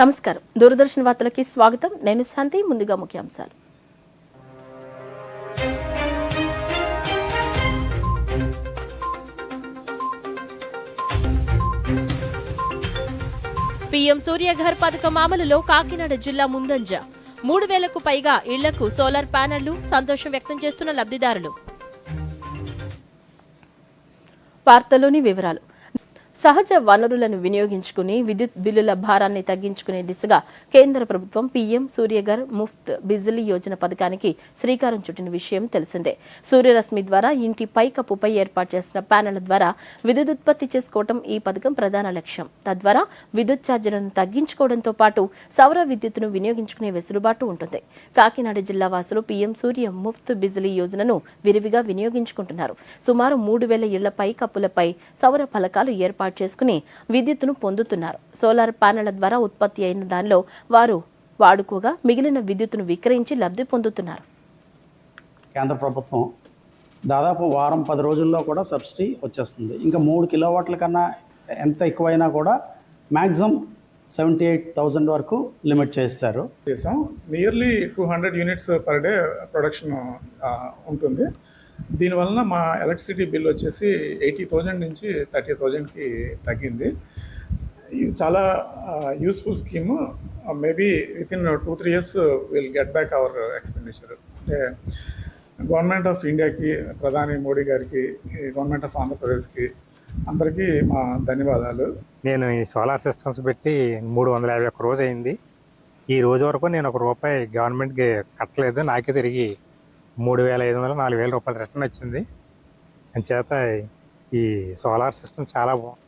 నమస్కారం. దూరదర్శన్ వార్తలకి స్వాగతం. నేను శాంతి ముందుగా ముఖ్యాంశాలు. పీఎం సూర్యఘర్ పథకం అమలులో కాకినాడ జిల్లా ముందంజ. మూడు వేలకు పైగా ఇళ్ళకు సోలార్ ప్యానెళ్ళు సంతోషం వ్యక్తం చేస్తున్న లబ్ధిదారులు. వార్తలోని వివరాలు. సహజ వనరులను వినియోగించుకుని విద్యుత్ బిల్లుల భారాన్ని తగ్గించుకునే దిశగా కేంద్ర ప్రభుత్వం పీఎం సూర్యగర్ ముఫ్త్ బిజిలీ యోజన పథకానికి శ్రీకారం చుట్టిన విషయం తెలిసిందే. సూర్యరశ్మి ద్వారా ఇంటి పైకప్పుపై ఏర్పాటు చేసిన ప్యానెల్ ద్వారా విద్యుత్ ఉత్పత్తి చేసుకోవడం ఈ పథకం ప్రధాన లక్ష్యం. తద్వారా విద్యుత్ ఛార్జీలను తగ్గించుకోవడంతో పాటు సౌర విద్యుత్తును వినియోగించుకునే వెసులుబాటు ఉంటుంది. కాకినాడ జిల్లా వాసులు పీఎం సూర్య ముఫ్త్ బిజిలీ యోజనను విరివిగా వినియోగించుకుంటున్నారు. సుమారు మూడు వేల ఇళ్ళ పైకప్పులపై సౌర ఫలకాలు ఏర్పాటు చేసుకుని విద్యుత్తును పొందుతున్నారు. సోలార్ ప్యానెళ్ళ ద్వారా ఉత్పత్తి అయిన దానిలో వారు వాడుకోగా మిగిలిన విద్యుత్తును విక్రయించి లబ్ధి పొందుతున్నారు. కేంద్ర ప్రభుత్వం దాదాపు వారం పది రోజుల్లో కూడా సబ్సిడీ వచ్చేస్తుంది. ఇంకా మూడు కిలోవాట్ల కన్నా ఎంత ఎక్కువైనా కూడా మ్యాక్సిమం సెవెంటీ ఎయిట్ థౌజండ్ వరకు లిమిట్ చేస్తారు. చేసాం nearly two hundred units per day production ఉంటుంది. దీనివలన మా ఎలక్ట్రిసిటీ బిల్ వచ్చేసి ఎయిటీ థౌజండ్ నుంచి థర్టీ థౌజండ్కి తగ్గింది. ఇది చాలా useful scheme. Maybe with in two three years will get back our expenditure. అంటే గవర్నమెంట్ ఆఫ్ ఇండియాకి ప్రధాని మోడీ గారికి గవర్నమెంట్ ఆఫ్ ఆంధ్రప్రదేశ్కి అందరికీ మా ధన్యవాదాలు. నేను ఈ సోలార్ సిస్టమ్స్ పెట్టి మూడు వందల యాభై ఒక్క రోజు అయింది. ఈ రోజు వరకు నేను ఒక రూపాయి గవర్నమెంట్కి కట్టలేదు. నాకే తిరిగి మూడు వేల ఐదు వందలు నాలుగు వేల రూపాయలు రిటర్న్ వచ్చింది. అంచేత ఈ సోలార్ సిస్టమ్ చాలా బాగుంది.